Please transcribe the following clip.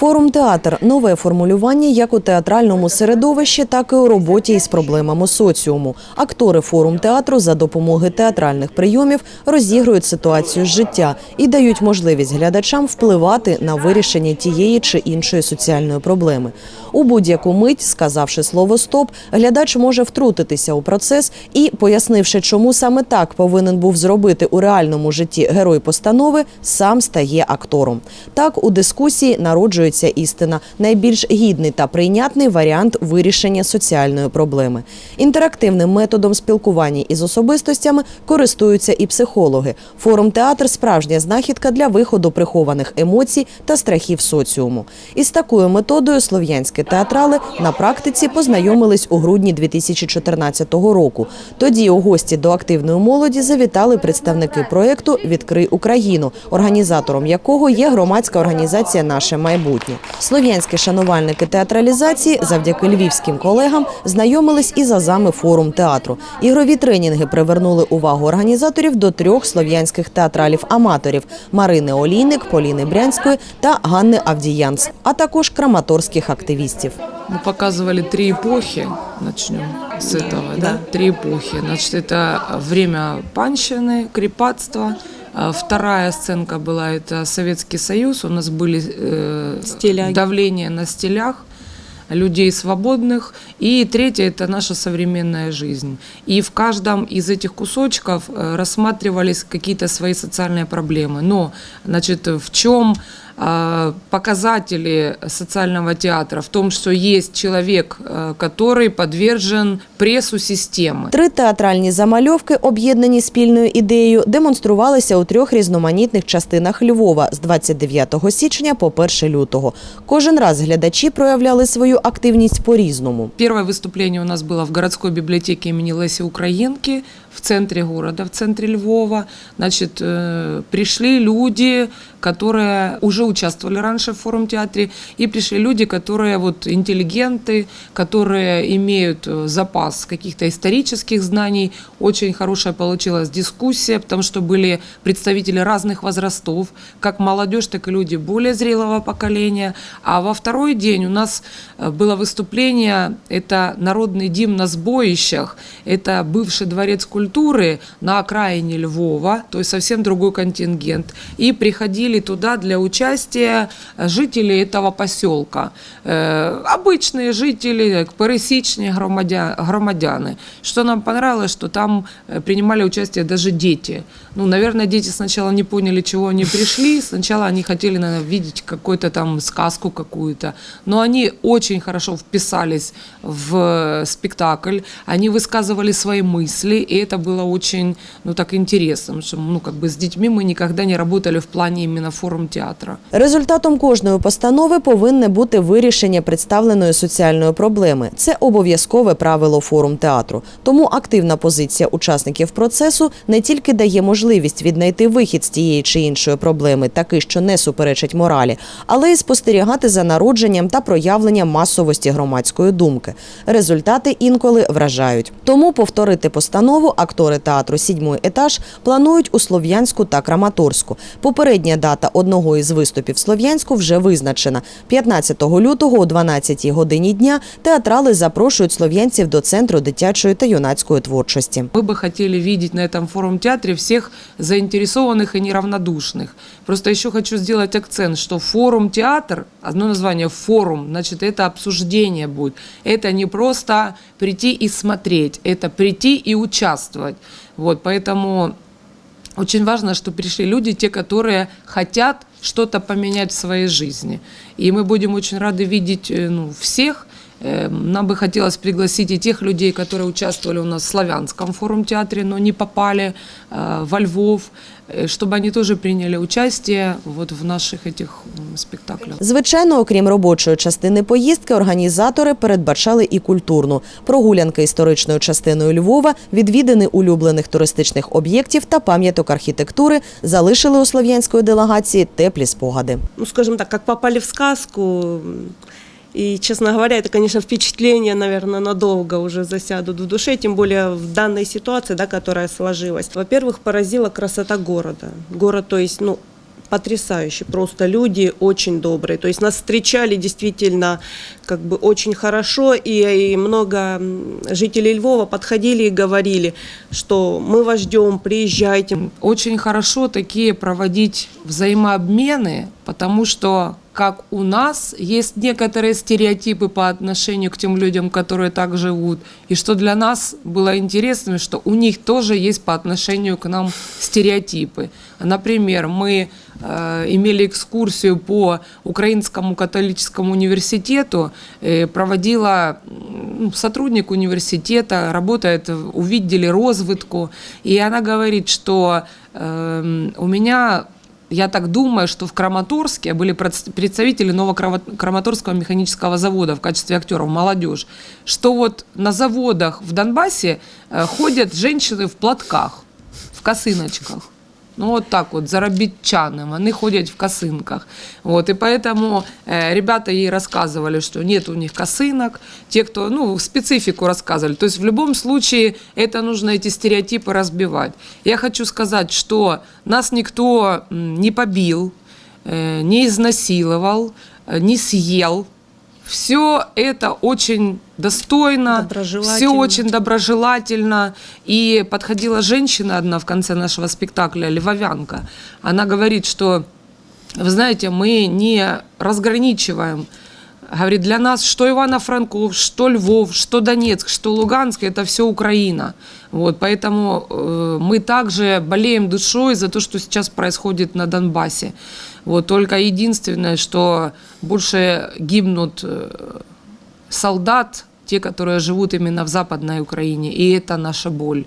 Форум театр нове формулювання як у театральному середовищі, так і у роботі із проблемами соціуму. Актори форум театру за допомоги театральних прийомів розігрують ситуацію з життя і дають можливість глядачам впливати на вирішення тієї чи іншої соціальної проблеми. У будь-яку мить, сказавши слово стоп, глядач може втрутитися у процес і, пояснивши, чому саме так повинен був зробити у реальному житті герой постанови, сам стає актором. Так у дискусії народжується істина, найбільш гідний та прийнятний варіант вирішення соціальної проблеми. Інтерактивним методом спілкування із особистостями користуються і психологи. Форум театр справжня знахідка для виходу прихованих емоцій та страхів соціуму. Із такою методою слов'янські театрали на практиці познайомились у грудні 2014 року. Тоді у гості до активної молоді завітали представники проєкту Відкрий Україну, організатором якого є громадська організація Наше майбутнє Слов'янські шанувальники театралізації завдяки львівським колегам знайомились із азами форум театру. Ігрові тренінги привернули увагу організаторів до трьох слов'янських театралів-аматорів Марини Олійник, Поліни Брянської та Ганни Авдіянц, а також краматорських активістів. Мы показывали три эпохи, начнем с этого, да? Три эпохи. Значит, это время панщины, крепатства. А Вторая сценка была это Советский Союз. У нас были э, Стиляги. давление на стилях людей свободных. И третье это наша современная жизнь. И в каждом из этих кусочков э, рассматривались какие-то свои социальные проблемы. Но, значит, в чем а, показатели социального театра в том, что есть человек, э, который подвержен прессу системы. Три театральні замальовки, об'єднані спільною ідеєю, демонструвалися у трьох різноманітних частинах Львова з 29 січня по 1 лютого. Кожен раз глядачі проявляли свою активність по-різному. Первое выступление у нас было в городской библиотеке имени Леси Украинки в центре города, в центре Львова. Значит, э, пришли люди, которые уже участвовали раньше в форум-театре, и пришли люди, которые вот интеллигенты, которые имеют э, запас каких-то исторических знаний. Очень хорошая получилась дискуссия, потому что были представители разных возрастов, как молодежь, так и люди более зрелого поколения. А во второй день у нас э, было выступление, это народный дим на сбоищах, это бывший дворец культуры на окраине Львова, то есть совсем другой контингент. И приходили туда для участия жители этого поселка. Э, обычные жители, пересечные громадя- громадяне. Что нам понравилось, что там э, принимали участие даже дети. Ну, наверное, дети сначала не поняли, чего они пришли. Сначала они хотели, наверное, видеть какую-то там сказку какую-то. Но они очень хорошо вписались в э, спектакль. Они высказывали свои мысли, и это было очень, ну, так интересно. Потому что, ну, как бы с детьми мы никогда не работали в плане именно форум театра. Результатом кожної постанови повинне бути вирішення представленої соціальної проблеми. Це обов'язкове правило форум театру. Тому активна позиція учасників процесу не тільки дає можливість віднайти вихід з тієї чи іншої проблеми, такий, що не суперечить моралі, але й спостерігати за народженням та проявленням масовості громадської думки. Результати інколи вражають. Тому повторити постанову актори театру Сідьмий етаж планують у Слов'янську та Краматорську. Попередня дата одного із виступів в Слов'янську вже визначена. 15 лютого о 12 годині дня театрали запрошують слов'янців до центру дитячої та юнацької творчості. Мы бы хотели видеть на этом форум-театре всех заинтересованных и неравнодушных. Просто еще хочу сделать акцент, что форум-театр, одно название форум, значит, это обсуждение будет. Это не просто прийти и смотреть, это прийти и участвовать. Вот, поэтому очень важно, что пришли люди, те, которые хотят что-то поменять в своей жизни. И мы будем очень рады видеть э, ну, всех. Э, Нам бы хотелось пригласить и тех людей, которые участвовали у нас в славянском форум-театре, но не попали э, во Львов, э, чтобы они тоже приняли участие вот в наших этих м, спектаклях. Звичайно, окрім робочої частини поїздки, організатори передбачали і культурну прогулянки історичною частиною Львова, відвідини улюблених туристичних об'єктів та пам'яток архітектури залишили у слов'янської делегації теплі спогади. ну, скажем так, как попали в сказку. И, честно говоря, это, конечно, впечатление, наверное, надолго уже засядут в душе, тем более в данной ситуации, да, которая сложилась. Во-первых, поразила красота города. Город, то есть, ну, потрясающие просто люди, очень добрые. То есть нас встречали действительно как бы очень хорошо, и, и много жителей Львова подходили и говорили, что мы вас ждем, приезжайте. Очень хорошо такие проводить взаимообмены, потому что как у нас есть некоторые стереотипы по отношению к тем людям, которые так живут, и что для нас было интересно, что у них тоже есть по отношению к нам стереотипы. Например, мы э, имели экскурсию по Украинскому католическому университету, э, проводила ну, сотрудник университета, работает, увидели розвитку, и она говорит, что эм, у меня я так думаю, что в Краматорске были пред- представители Новокраматорского механического завода в качестве актеров, молодежь, что вот на заводах в Донбассе э, ходят женщины в платках, в косыночках. Ну, вот так вот, заробітчани, вони ходять в косынках. Вот, и поэтому э, ребята ей рассказывали, что нет у них косынок, те, кто, ну, специфику рассказывали. То есть в любом случае это нужно эти стереотипы разбивать. Я хочу сказать, что нас никто м, не побил, э, не изнасиловал, э, не съел. Все это очень достойно, все Доброжелательно. очень доброжелательно. И подходила женщина одна в конце нашего спектакля, львовянка. Она говорит, что, вы знаете, мы не разграничиваем. Говорит, для нас что Ивано-Франков, что Львов, что Донецк, что Луганск, это все Украина. Вот, поэтому э, мы также болеем душой за то, что сейчас происходит на Донбассе. Вот, только единственное, что больше гибнут э, солдат, те, которые живут именно в Западной Украине, и это наша боль.